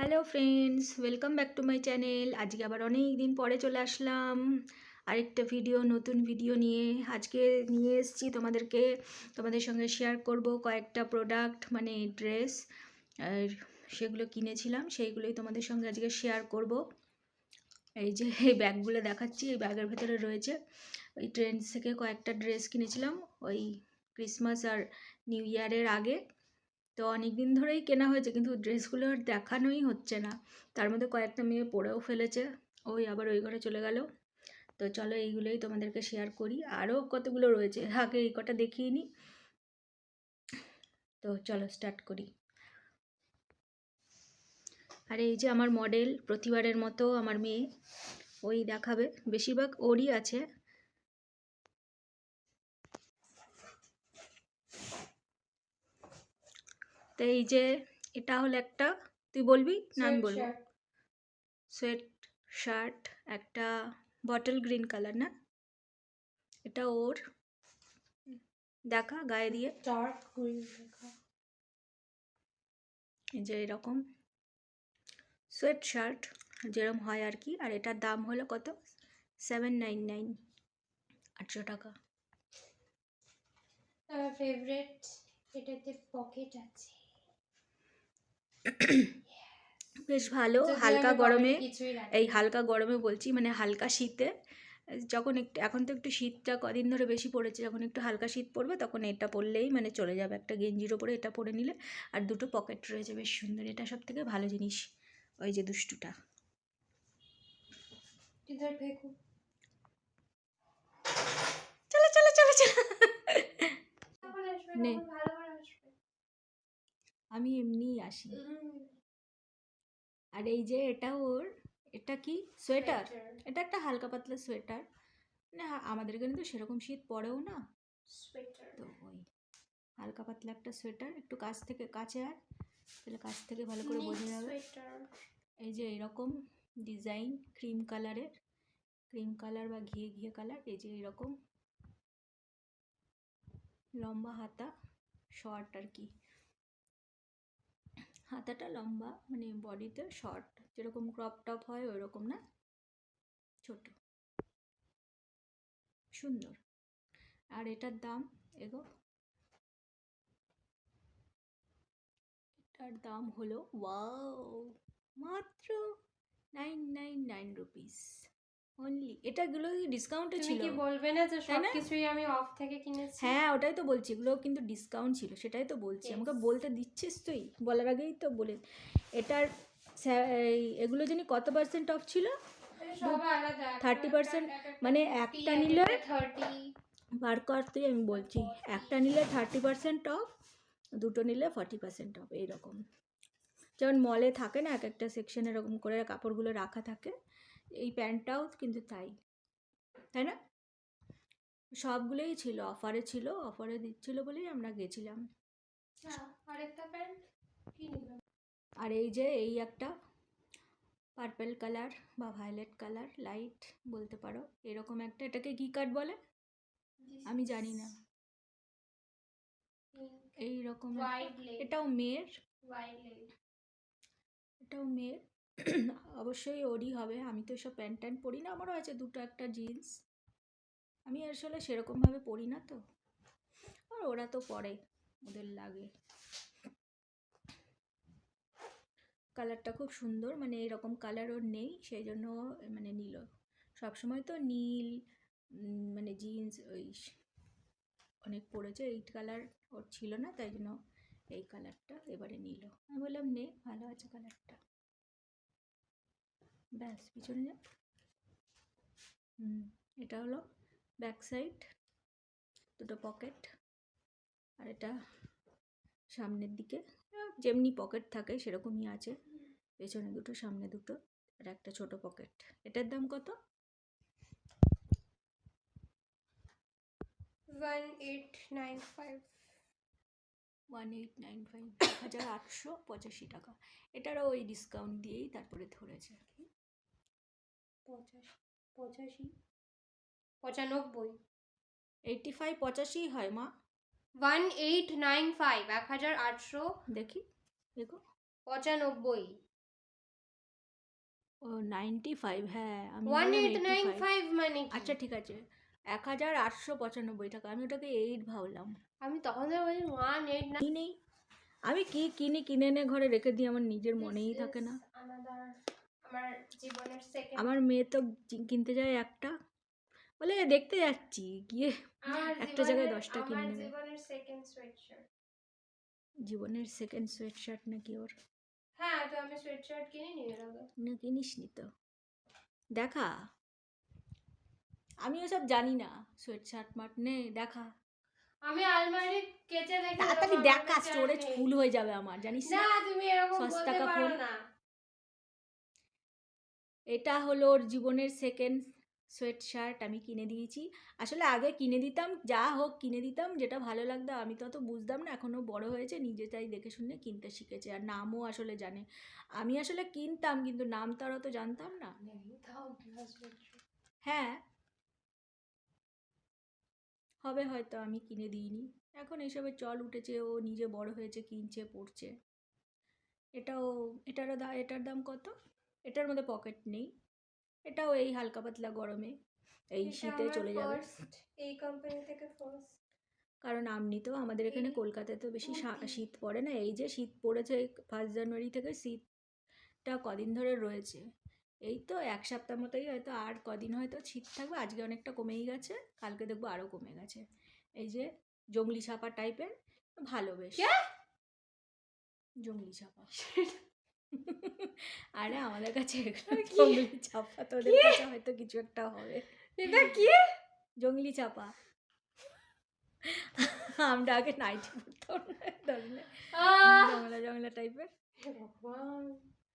Hello friends welcome back to my channel আজকে আবার অনেক দিন পরে চলে আসলাম। আরেকটা ভিডিও নতুন ভিডিও নিয়ে। আজকে নিয়ে এসেছি তোমাদেরকে, তোমাদের সঙ্গে শেয়ার করব কয়েকটা প্রোডাক্ট মানে ড্রেস আর সেগুলো কিনেছিলাম। সেইগুলোই তোমাদের সঙ্গে আজকে শেয়ার করব। এই যে, এই ব্যাগগুলো দেখাচ্ছি, এই ব্যাগের ভেতরে রয়েছে। ওই ট্রেন্ডস থেকে কয়েকটা ড্রেস কিনেছিলাম, ওই ক্রিসমাস আর নিউ ইয়ারের আগে। তো অনেক দিন ধরেই কেনা হয়েছে, কিন্তু ড্রেসগুলো আর দেখানোই হচ্ছে না। তার মধ্যে কয়েকটা মেয়ে পরেও ফেলেছে, ওই আবার ওই ঘরে চলে গেল। তো চলো এইগুলোই তোমাদেরকে শেয়ার করি। আরও কতগুলো রয়েছে? আগে এই কটা দেখিয়ে নিই তো চলো স্টার্ট করি। আর এই যে আমার মডেল প্রতিবারের মতো আমার মেয়ে, ওই দেখাবে। বেশিরভাগ ওরই আছে। তো এই যে এটা হলো একটা তুই বলবি? না আমি বলব। সোয়েট শার্ট একটা বটল গ্রিন কালার না? এটা ওর। দেখা গায়ে দিয়ে। ডার্ক গ্রিন দেখা। এই যে এরকম। সোয়েট শার্ট যেরকম হয় আর কি আর এটার দাম হলো কত? সেভেন নাইন নাইন আটশো টাকা। ফেভারিট এটাতে পকেট আছে। বেশ ভালো হালকা গরমে এই হালকা গরমে বলছি মানে হালকা শীতে যখন একটু এখন তো একটু শীতটা কদিন ধরে বেশি পড়েছে যখন একটু হালকা শীত পড়বে তখন এটা পরলেই মানে চলে যাবে। একটা গেঞ্জির ওপরে এটা পরে নিলে আর দুটো পকেট রয়েছে বেশ সুন্দর। এটা সব থেকে ভালো জিনিস ওই যে দুষ্টুটা ইধার ফেকো চলো চলো চলো চলো তখন আসবে নে। তখন ভালো করে আসবে আমি এমনিই আসি আর এই যে এটা ওর এটা কি? সোয়েটার? এটা একটা হালকা পাতলা সোয়েটার। মানে আমাদের এখানে তো সেরকম শীত পড়েও না। তো ওই হালকা পাতলা একটা সোয়েটার একটু কাছ থেকে কাছে আর তাহলে কাছ থেকে ভালো করে বোঝা যাবে। এই যে এরকম ডিজাইন ক্রিম কালারের। ক্রিম কালার বা ঘিয়ে ঘিয়ে কালার এই যে এরকম। লম্বা হাতা শর্ট আর কি। হাতাটা লম্বা মানে বডিতে শর্ট। যেরকম ক্রপ টপ হয় ওই রকম না? ছোট। সুন্দর। আর এটার দাম এগো। এটার দাম হলো, ওয়াও, মাত্র nine nine nine rupees only এটাগুলো ডিসকাউন্টে ছিল। কি বলবে না যে তাই না? সবকিছুই আমি অফ থেকে কিনেছি? হ্যাঁ ওটাই তো বলছি। এগুলো কিন্তু ডিসকাউন্ট ছিল সেটাই তো বলছি। আমাকে বলতে দিচ্ছিস তুই? বলার আগেই তো বলে এটার এগুলো জানি কত পার্সেন্ট অফ ছিল? সব আলাদা। 30% মানে একটা নিলে থার্টি বার করতেই আমি বলছি। একটা নিলে থার্টি পার্সেন্ট অফ দুটো নিলে ফর্টি পার্সেন্ট অফ এইরকম। যেমন মলে থাকে না এক একটা সেকশন এরকম করে কাপড়গুলো রাখা থাকে। এই প্যান্টটাও কিন্তু তাই তাই না? সবগুলোই ছিল অফারে ছিল অফারে দিচ্ছিল বলেই আমরা গেছিলাম। আরেকটা প্যান্ট আর এই যে এই একটা পার্পেল কালার বা ভায়োলেট কালার লাইট বলতে পারো এরকম একটা এটাকে কি কাট বলে? আমি জানি না। এই রকম একটা- হোয়াইট লেগ এটাও মেয়ের। এটাও মেয়ের। অবশ্যই ওরই হবে। আমি তো এসব প্যান্ট ট্যান্ট পরি না, আমারও আছে দুটো একটা জিন্স। আমি আসলে সেরকমভাবে পরি না তো। আর ওরা তো পরে, ওদের লাগে। কালারটা খুব সুন্দর মানে এরকম কালার ওর নেই, সেই জন্য মানে নিল। সবসময় তো নীল মানে জিন্স, ওই অনেক পড়েছে এই কালার ওর ছিল না, তাই জন্য এই কালারটা এবারে নিল। আমি বললাম, নে, ভালো আছে কালারটা। ব্যাস পিছনে যা। হুম এটা হলো ব্যাক সাইড দুটো পকেট আর এটা সামনের দিকে। যেমনি পকেট থাকে সেরকমই আছে। পেছনে দুটো সামনে দুটো আর একটা ছোট পকেট এটার দাম কত? One eight nine five one eight nine five এক হাজার আটশো পঁচাশি টাকা। এটারও ওই ডিসকাউন্ট দিয়েই তারপরে ধরেছে। আর কি পঁচাশি পঁচাশি। পঁচানব্বই। এইটটি ফাইভ পঁচাশি হয় মা। ওয়ান এইট নাইন ফাইভ এক হাজার আটশো দেখি দেখো। পঁচানব্বই। ও নাইনটি ফাইভ হ্যাঁ ওয়ান এইট নাইন ফাইভ মানে? আচ্ছা ঠিক আছে। এক হাজার আটশো পঁচানব্বই টাকা আমি ওটাকে এইট ভাবলাম। আমি তখন বলি ওয়ান এইট নাইন নেই আমি কি কিনি কিনে এনে ঘরে রেখে দিই আমার নিজের মনেই থাকে না। আমার জীবনের সেকেন্ড আমার মেয়ে তো কিনতে যায় একটা। বলে দেখতে যাচ্ছি গিয়ে একটা জায়গায় দশটা কিনে নেবে। জীবনের সেকেন্ড সোয়েটশার্ট জীবনের সেকেন্ড সোয়েট নাকি ওর? হ্যাঁ তো আমি সোয়েটশার্ট কিনে নিয়ে আগে না কিনিস নি তো। দেখা। আমি ওসব জানি না সোয়েট শার্ট মার্ট নে দেখা। আমি আলমারি কেচে দেখি তাড়াতাড়ি দেখা স্টোরেজ ফুল হয়ে যাবে আমার জানিস না তুমি এরকম বলতে পারো না। এটা হলো ওর জীবনের সেকেন্ড সোয়েট শার্ট আমি কিনে দিয়েছি। আসলে আগে কিনে দিতাম, যা হোক কিনে দিতাম, যেটা ভালো লাগতো আমি তো অত বুঝতাম না এখনও বড় হয়েছে, নিজে তাই দেখে শুনে কিনতে শিখেছে। আর নামও আসলে জানে। আমি আসলে কিনতাম, কিন্তু নাম তো আর অত জানতাম না। হ্যাঁ। হবে হয়তো, আমি কিনে দিইনি। এখন এইসবের চল উঠেছে, ও নিজে বড় হয়েছে, কিনছে, পড়ছে। এটাও, এটারও এটার দাম কত? এটার মধ্যে পকেট নেই। এটাও এই হালকা পাতলা গরমে এই শীতে চলে যাবে। এই কোম্পানি থেকে ফার্স্ট কারণ এমনিতেও আমাদের এখানে কলকাতায় তো বেশি শীত পড়ে না। এই যে শীত পড়েছে ফার্স্ট জানুয়ারি থেকে শীতটা কদিন ধরে রয়েছে। এই তো এক সপ্তাহ মতোই হয়তো আর কদিন হয়তো শীত থাকবে। আজকে অনেকটা কমেই গেছে কালকে দেখব আরও কমে গেছে। এই যে জঙ্গলি ছাপা টাইপের ভালো বেশ? জঙ্গলি ছাপা। আরে আমাদের কাছে? জঙ্গলি ছাপা তোদের কাছে হয়তো কিছু একটা হবে। এটা কি? জঙ্গলি চাপা। আমরা আগে নাইটি আহ! জংলা জংলা টাইপের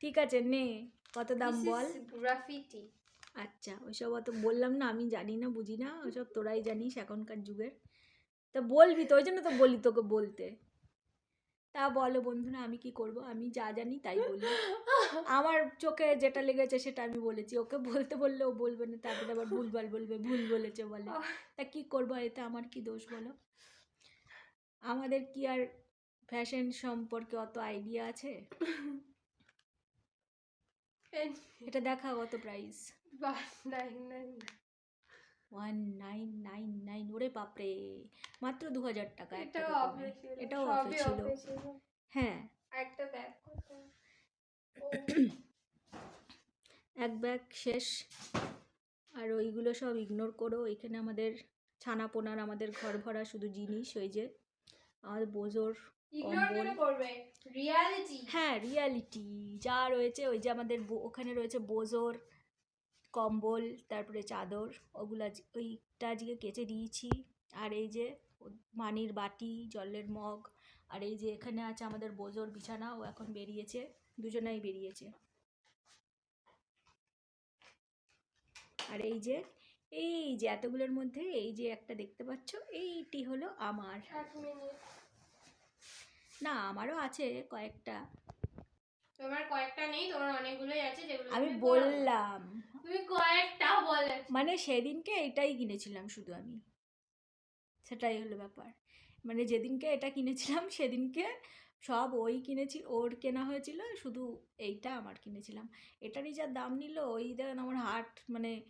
ঠিক আছে নে। কত দাম বল? গ্রাফিটি আচ্ছা ওইসব অত বললাম না আমি জানি না বুঝি না। ওইসব তোরাই জানিস এখনকার যুগের। তা বলবি তো ওই জন্য তো বলি তোকে বলতে। তা বলো বন্ধুরা আমি কি করব? আমি যা জানি তাই বলি। আমার চোখে যেটা লেগেছে সেটা আমি বলেছি। ওকে বলতে বললে ও বলবে না তারপরে আবার ভুলভাল বলবে ভুল বলেছে বলে। তা কি করব? এতে আমার কি দোষ বলো? আমাদের কি আর ফ্যাশন সম্পর্কে অত আইডিয়া আছে? এটা দেখা কত price one nine nine nine ওরে বাপরে। মাত্র দু হাজার টাকা এটাও। অফে ছিল। এটাও সবই অফে ছিল। হ্যাঁ। একটা ব্যাগ এক ব্যাগ শেষ। আর ওইগুলো সব ইগনোর করো। এখানে আমাদের ছানা পোনার আমাদের ঘর ভরা শুধু জিনিস ওই যে আমাদের বোঝোর হ্যাঁ রিয়ালিটি যা রয়েছে ওই যে আমাদের ওখানে রয়েছে বোজোর কম্বল তারপরে চাদর ওগুলো আজ- ওইটা আজকে কেচে দিয়েছি। আর এই যে মানির বাটি জলের মগ আর এই যে এখানে আছে আমাদের বোজোর বিছানা ও এখন বেরিয়েছে দুজনাই বেরিয়েছে। আর এই যে এই যে এতগুলোর মধ্যে এই যে একটা দেখতে পাচ্ছ এইটি হলো আমার। না আমারও আছে কয়েকটা। তোমার কয়েকটা নেই তোমার অনেকগুলোই আছে যেগুলো আমি বললাম। তুমি কয়েকটা বলে। মানে সেদিনকে এটাই কিনেছিলাম শুধু আমি। সেটাই হলো ব্যাপার। মানে যেদিনকে এটা কিনেছিলাম সেদিনকে সব ওই কিনেছি ওর কেনা হয়েছিল শুধু এইটা আমার কিনেছিলাম। এটারই যা দাম নিল ওই দেখেন আমার হার্ট মানে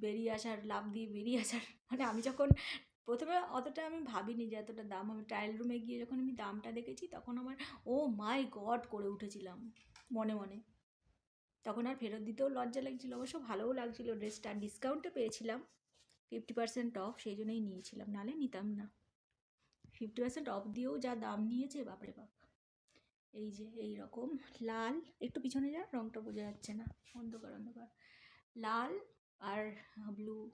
বেরিয়ে আসার লাভ দিয়ে বেরিয়ে আসার। মানে আমি যখন প্রথমে অতটা আমি ভাবিনি যে এতটা দাম আমি ট্রায়াল রুমে গিয়ে যখন আমি দামটা দেখেছি, তখন আমার, ও মাই গড করে উঠেছিলাম, মনে মনে। তখন আর ফেরত দিতেও লজ্জা লাগছিল, অবশ্য ভালোও লাগছিল ড্রেসটা। ডিসকাউন্টে পেয়েছিলাম ফিফটি পার্সেন্ট অফ সেই জন্যই নিয়েছিলাম। নাহলে নিতাম না। ফিফটি পার্সেন্ট অফ দিয়েও যা দাম নিয়েছে, বাপরে বাপ। এই যে, এই রকম। লাল, একটু পিছনে যা, রংটা বোঝা যাচ্ছে না। অন্ধকার অন্ধকার। লাল আর ব্লু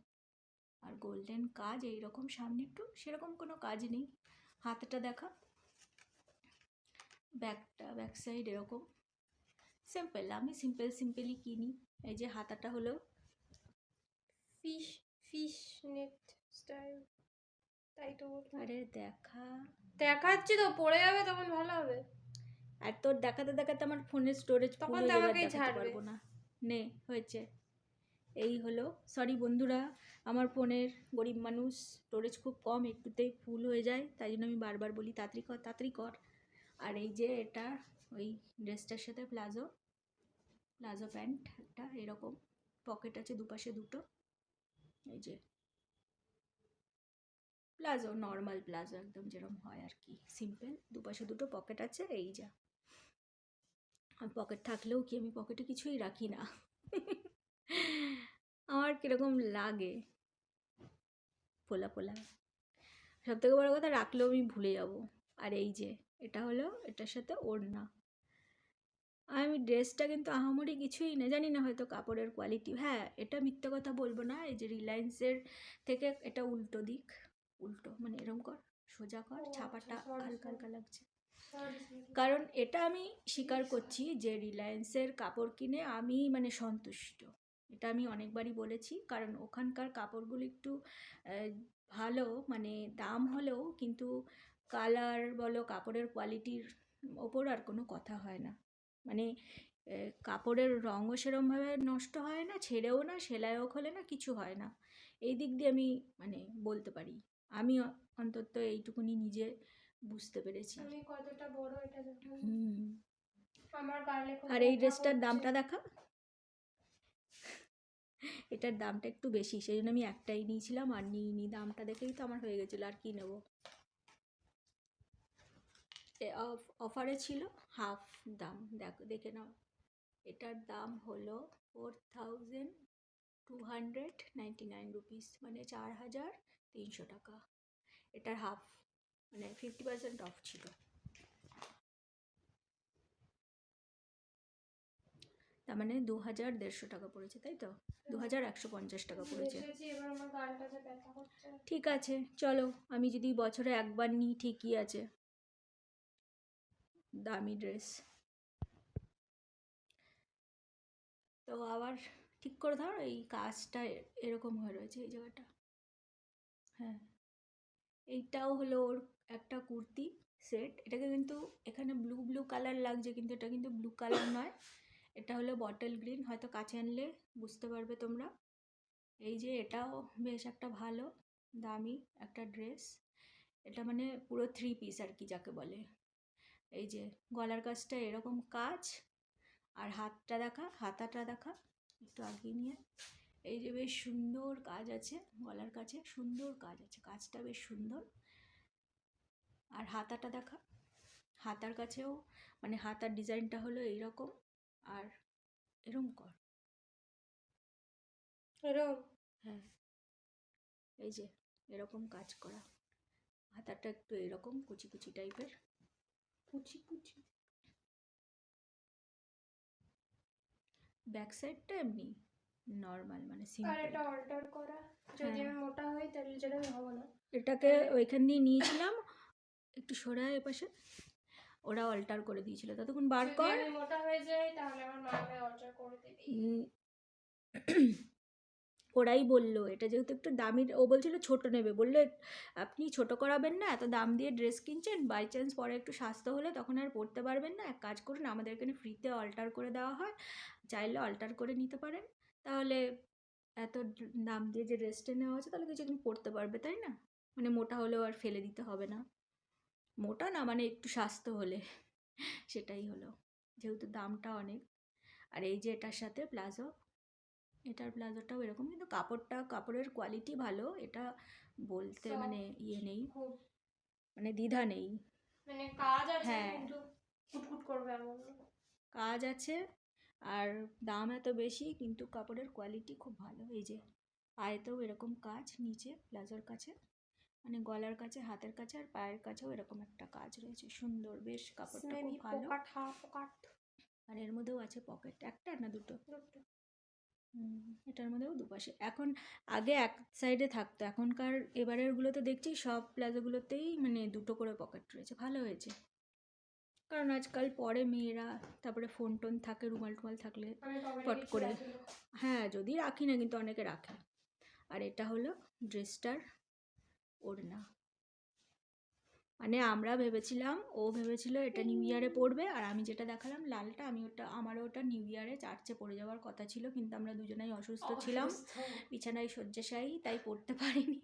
আর গোল্ডেন কাজ এই রকম সামনে একটু সেরকম কোনো কাজ নেই। হাতটা দেখা। ব্যাকটা ব্যাক সাইড এরকম। সিম্পল আমি সিম্পল সিম্পলই কিনি। এই যে হাতাটা হলো ফিশ ফিশ নেট স্টাইল তাই তো আরে দেখা। দেখাচ্ছি তো পড়ে যাবে তখন ভালো হবে। আর তোর দেখাতে দেখাতে আমার ফোনের স্টোরেজ তখন তো আমাকেই দেখাতে ছাড়বে। না। নে হয়েছে। এই হলো। সরি বন্ধুরা, আমার ফোনের গরিব মানুষ স্টোরেজ খুব কম, একটুতেই ফুল হয়ে যায়, তাই জন্য আমি বারবার বলি, তাড়াতাড়ি কর তাড়াতাড়ি কর। আর এই যে এটা, ওই ড্রেসটার সাথে প্লাজো প্লাজো প্যান্ট একটা, এরকম পকেট আছে দুপাশে দুটো। এই যে প্লাজো নর্মাল প্লাজো একদম যেরকম হয় আর কি সিম্পল দুপাশে দুটো পকেট আছে, এই যা। আর পকেট থাকলেও কি আমি পকেটে কিছুই রাখি না? আমার কীরকম লাগে? ফোলা ফোলা সব থেকে বড় কথা রাখলেও আমি ভুলে যাব। আর এই যে এটা হলো এটার সাথে ওড়না। আমি ড্রেসটা কিন্তু আহামরি কিছুই না জানি না হয়তো কাপড়ের কোয়ালিটি হ্যাঁ এটা মিথ্যে কথা বলব না এই যে রিলায়েন্সের থেকে এটা উল্টো দিক। উল্টো মানে এরম কর সোজা কর আচ্ছা, ছাপাটা হালকা হালকা লাগছে. কারণ এটা আমি স্বীকার করছি যে রিলায়েন্সের কাপড় কিনে আমি মানে সন্তুষ্ট। এটা আমি অনেকবারই বলেছি। কারণ ওখানকার কাপড়গুলো একটু ভালো মানে দাম হলেও কিন্তু কালার বলো কাপড়ের কোয়ালিটির ওপর আর কোনো কথা হয় না। মানে কাপড়ের রঙও সেরমভাবে নষ্ট হয় না ছেড়েও না সেলাইও খোলে না কিছু হয় না। এই দিক দিয়ে আমি মানে বলতে পারি। আমি অন্তত এইটুকুনি নিজে বুঝতে পেরেছি। আমি কতটা বড় এটা হুম। আর এই ড্রেসটার দামটা দেখা? এটার দামটা একটু বেশি সেই জন্য আমি একটাই নিয়েছিলাম আর নিইনি, দামটা দেখেই তো আমার হয়ে গেছিল, আর কি নেব? অফারে ছিল হাফ দাম, দেখো, দেখে নাও। এটার দাম হলো four thousand two hundred ninety nine rupees মানে চার হাজার তিনশো টাকা। এটার হাফ মানে ফিফটি পার্সেন্ট অফ ছিল। তার মানে দু হাজার দেড়শো টাকা পড়েছে তাই তো? দু হাজার একশো পঞ্চাশ টাকা পড়েছে। ঠিক আছে চলো আমি যদি বছরে একবার নিই ঠিকই আছে। দামি ড্রেস। তো আবার ঠিক করে ধর এই কাজটা এরকম হয়ে রয়েছে এই জায়গাটা। হ্যাঁ। এইটাও হলো ওর একটা কুর্তি সেট। এটাকে কিন্তু এখানে ব্লু ব্লু কালার লাগছে কিন্তু এটা কিন্তু ব্লু কালার নয়। এটা হলো বটল গ্রিন হয়তো কাছে আনলে বুঝতে পারবে তোমরা। এই যে এটাও বেশ একটা ভালো, দামি একটা ড্রেস এটা মানে পুরো থ্রি পিস আর কি যাকে বলে। এই যে গলার কাজটা এরকম কাজ, আর হাতটা দেখা, হাতাটা দেখা, একটু আগিয়ে নিয়ে। এই যে বেশ সুন্দর কাজ আছে গলার কাছে, সুন্দর কাজ আছে, কাজটা বেশ সুন্দর। আর হাতাটা দেখা, হাতার কাছেও মানে হাতার ডিজাইনটা হলো এইরকম। আর এরম কর। এরকম হ্যাঁ। এই যে এরকম কাজ করা। হাতাটা একটু এরকম কুচি কুচি টাইপের। কুচি কুচি। ব্যাক সাইডটা এমনি নর্মাল মানে আর এটা অল্টার করা। যদি হ্যাঁ। আমি মোটা হই তাহলে যেটা হবে না। এটাকে ওইখান দিয়ে নিয়েছিলাম একটু সরায় এপাশে। ওরা অল্টার করে দিয়েছিল। ততক্ষণ বার কর মোটা হয়ে যাই তাহলে আমার অল্টার করে দেবে। ওরাই বলল এটা যেহেতু একটু দামি ও বলছিল ছোট নেবে। বলল আপনি ছোট করাবেন না এত দাম দিয়ে ড্রেস কিনছেন বাই চান্স পরে একটু স্বাস্থ্য হলে তখন আর পরতে পারবেন না। এক কাজ করুন আমাদের এখানে ফ্রিতে অল্টার করে দেওয়া হয়। চাইলে অল্টার করে নিতে পারেন। তাহলে এত দাম দিয়ে যে ড্রেসটা নেওয়া হচ্ছে তাহলে কিছুদিন পরতে পারবে তাই না? মানে মোটা হলেও আর ফেলে দিতে হবে না। মোটা না মানে একটু স্বাস্থ্য হলে। সেটাই হলো। যেহেতু দামটা অনেক। আর এই যে এটার সাথে প্লাজো এটার প্লাজোটাও এরকম কিন্তু কাপড়টা কাপড়ের কোয়ালিটি ভালো এটা বলতে মানে ইয়ে নেই। মানে দ্বিধা নেই। মানে কাজ আছে হ্যাঁ। কুটকুট করবে এমন কাজ আছে আর দাম এত বেশি কিন্তু কাপড়ের কোয়ালিটি খুব ভালো। এই যে পায়েতেও এরকম কাজ নিচে প্লাজোর কাছে। মানে গলার কাছে হাতের কাছে আর পায়ের কাছেও এরকম একটা কাজ রয়েছে। সুন্দর বেশ কাপড়টা খুব ভালো। আর এর মধ্যেও আছে পকেট একটা না দুটো? এটার মধ্যেও দুপাশে। এখন আগে এক সাইডে থাকতো এখনকার এবারেরগুলোতে দেখছি সব প্লাজোগুলোতেই মানে দুটো করে পকেট রয়েছে। ভালো হয়েছে। কারণ আজকাল পরে মেয়েরা তারপরে ফোন টোন থাকে রুমাল টুমাল থাকলে পট করে। হ্যাঁ যদি রাখি না কিন্তু অনেকে রাখে আর এটা হলো ড্রেসটার ওড়না মানে আমরা ভেবেছিলাম ও ভেবেছিল এটা নিউ ইয়ারে পড়বে আর আমি যেটা দেখালাম লালটা আমি ওটা আমারও ওটা নিউ ইয়ারে চার্চে পড়ে যাওয়ার কথা ছিল কিন্তু আমরা দুজনাই অসুস্থ ছিলাম। বিছানায় শয্যাশায়ী তাই পড়তে পারিনি।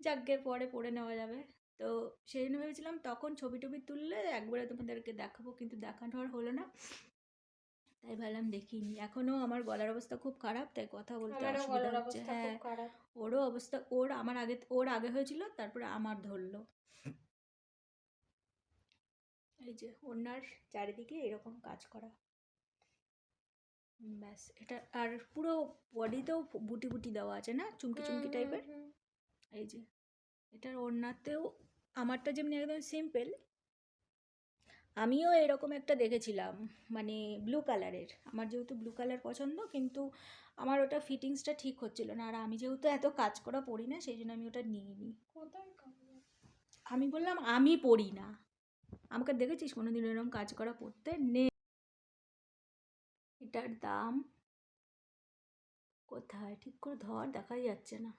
যাকে পরে পড়ে নেওয়া যাবে। তো সেই জন্য ভেবেছিলাম তখন ছবি টবি তুললে একবারে তোমাদেরকে দেখাবো কিন্তু দেখানো আর হলো না। তাই ভাবলাম দেখিনি। এখনও আমার গলার অবস্থা খুব খারাপ তাই কথা বলতে অসুবিধা হচ্ছে। হ্যাঁ ওরও অবস্থা ওর আমার আগে ওর আগে হয়েছিল তারপরে আমার ধরলো। এই যে ওনার চারিদিকে এরকম কাজ করা। ব্যাস এটা আর পুরো বডিতেও বুটি বুটি দেওয়া আছে না? চুমকি চুমকি টাইপের। এই যে এটার ওড়নাতেও আমারটা যেমনি একদম সিম্পল আমিও এরকম একটা দেখেছিলাম মানে ব্লু কালারের আমার যেহেতু ব্লু কালার পছন্দ কিন্তু আমার ওটা ফিটিংসটা ঠিক হচ্ছিল না। আর আমি যেহেতু এত কাজ করা পড়ি না সেই জন্য আমি ওটা নিইনি? আমি বললাম আমি পড়ি না। আমাকে দেখেছিস কোনো কোনোদিন এরকম কাজ করা পড়তে? নে। এটার দাম কোথায়? ঠিক করে ধর দেখাই যাচ্ছে না।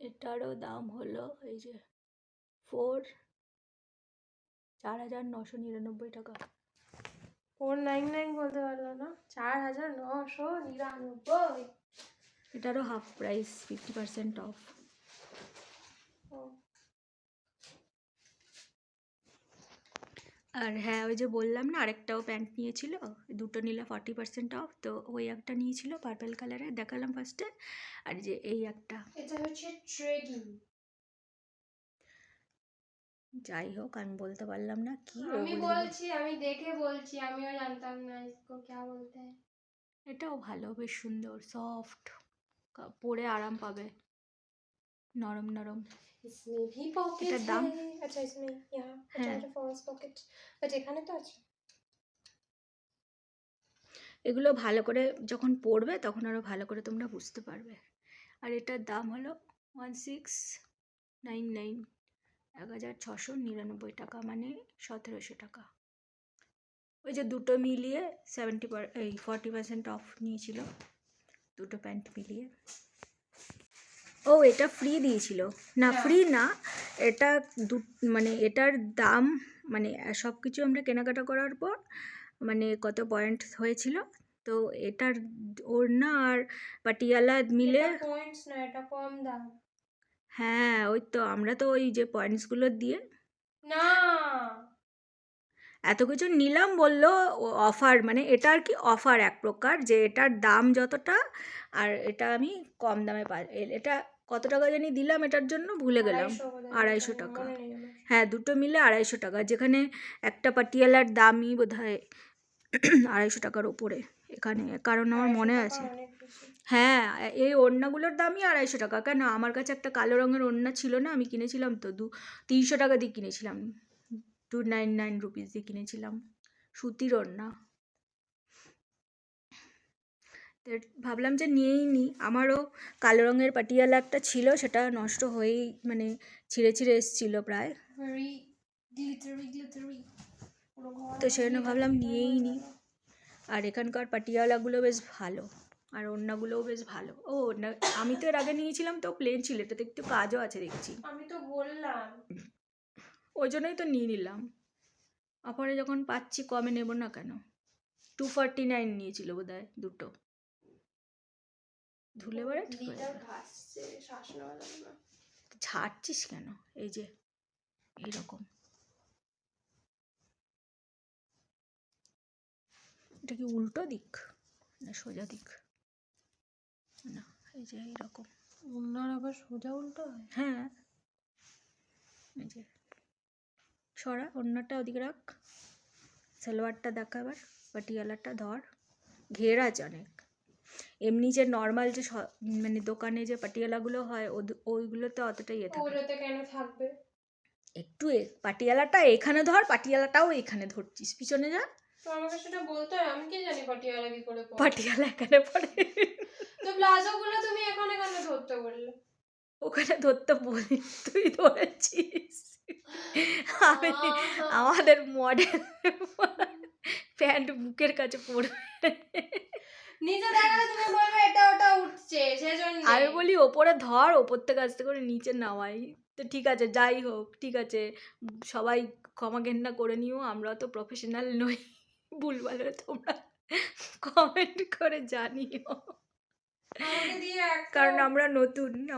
এটারও দাম হলো এই যে ফোর চার হাজার নশো নিরানব্বই টাকা। ফোর নাইন নাইন বলতে পারল না। চার হাজার নশো নিরানব্বই। এটারও half price fifty percent off. আর হ্যাঁ ওই যে বললাম না আরেকটাও প্যান্ট নিয়েছিল দুটো নিলে ফর্টি পার্সেন্ট অফ তো ওই একটা নিয়েছিল পার্পেল কালারের দেখালাম ফার্স্টে আর যে এই একটা। এটা হচ্ছে ট্রেগিং। যাই হোক আমি বলতে পারলাম না কি আমি ওগুলো- বলছি আমি দেখে বলছি আমিও জানতাম না इसको क्या बोलते हैं এটাও ভালো বেশ সুন্দর সফট পরে আরাম পাবে নরম নরম इसमें भी पॉकेट এটার है দাম? अच्छा इसमें यहाँ হ্যাঁ। अच्छा फॉल्स पॉकेट বাট এখানে তো আছে এগুলো ভালো করে যখন পড়বে তখন আরও ভালো করে তোমরা বুঝতে পারবে আর এটার দাম হলো ওয়ান সিক্স নাইন নাইন এক হাজার ছশো নিরানব্বই টাকা মানে সতেরোশো টাকা। ওই যে দুটো মিলিয়ে সেভেন্টি পার এই ফর্টি পার্সেন্ট অফ নিয়েছিল। দুটো প্যান্ট মিলিয়ে। ও এটা ফ্রি দিয়েছিল। না হ্যাঁ। ফ্রি না এটা দু মানে এটার দাম মানে সব কিছু আমরা কেনাকাটা করার পর মানে কত পয়েন্ট হয়েছিল। তো এটার ওড়না আর পাটিয়ালা মিলে পয়েন্টস না এটা কম দাম। হ্যাঁ ওই তো আমরা তো ওই যে পয়েন্টসগুলো দিয়ে না এত কিছু নিলাম বলল অফার মানে এটা আর কি অফার এক প্রকার যে এটার দাম যতটা আর এটা আমি কম দামে পা এটা কত টাকা জানি দিলাম এটার জন্য ভুলে গেলাম আড়াইশো মনে টাকা। হ্যাঁ দুটো মিলে আড়াইশো টাকা যেখানে একটা পাটিয়ালার দামই বোধ হয় আড়াইশো টাকার ওপরে এখানে কারণ আমার মনে আছে বেশি। হ্যাঁ এই ওড়নাগুলোর দামই আড়াইশো টাকা। কেন? আমার কাছে একটা কালো রঙের ওড়না ছিল না আমি কিনেছিলাম তো দু তিনশো টাকা দিয়ে কিনেছিলাম। টু নাইন নাইন রুপিস দিয়ে কিনেছিলাম। সুতির ওড়না। তো ভাবলাম যে নিয়েই নিই আমারও কালো রঙের পাটিয়ালা একটা ছিল সেটা নষ্ট হয়েই মানে ছিঁড়ে ছিঁড়ে এসেছিল প্রায়। তো সেই জন্য ভাবলাম নিয়েই নিই আর এখানকার পাটিয়ালাগুলো বেশ ভালো। আর ওড়নাগুলোও বেশ ভালো। ও ওড়না আমি তো এর আগে নিয়েছিলাম তো প্লেন ছিল এটাতে একটু কাজও আছে দেখছি। আমি তো বললাম। ওই জন্যই তো নিয়ে নিলাম। অফারে যখন পাচ্ছি কমে নেব না কেন? টু ফর্টি নাইন নিয়েছিল বোধ হয় দুটো। ধুলে পরে ঠিক হয়ে ঝাড়ছিস কেন? এই যে এইরকম। এটা কি উল্টো দিক? না সোজা দিক? না এই যে এইরকম। ওনার আবার সোজা উল্টো হয়? হ্যাঁ। এই যে সরা অন্যটা ওদিকে রাখ। সালোয়ারটা দেখা এবার পাটিয়ালাটা ধর। ঘের আছে অনেক। এমনি যে নর্মাল যে স- মানে দোকানে যে পাটিয়ালাগুলো হয় ওইগুলোতে অতটা ইয়ে থাকে না। ওগুলোতে কেন থাকবে? একটু পাটিয়ালাটা এখানে ধর পাটিয়ালাটাও এখানে ধরছিস। পিছনে যা। তো আমাকে সেটা বলতে হয় আমি কি জানি পাটিয়ালা কি করে পরে পাটিয়ালা এখানে পড়ে। তো প্লাজো গুলো তুমি এখানে কেন ধরতে বললে? ওখানে ধরতে বলি তুই ধরেছিস। আমি আমাদের মডেল প্যান্ট বুকের কাছে পড়বে। নিচে দেখালে তুমি বলবে এটা ওটা উঠছে সেজন্য। আমি বলি ওপরে ধর ওপর থেকে আস্তে করে নিচে নামাই। তো ঠিক আছে যাই হোক ঠিক আছে। সবাই ক্ষমা ঘেন্না করে নিও আমরা তো প্রফেশনাল নই। ভুলভাল তোমরা কমেন্ট করে জানিও। কারণ আমরা নতুন।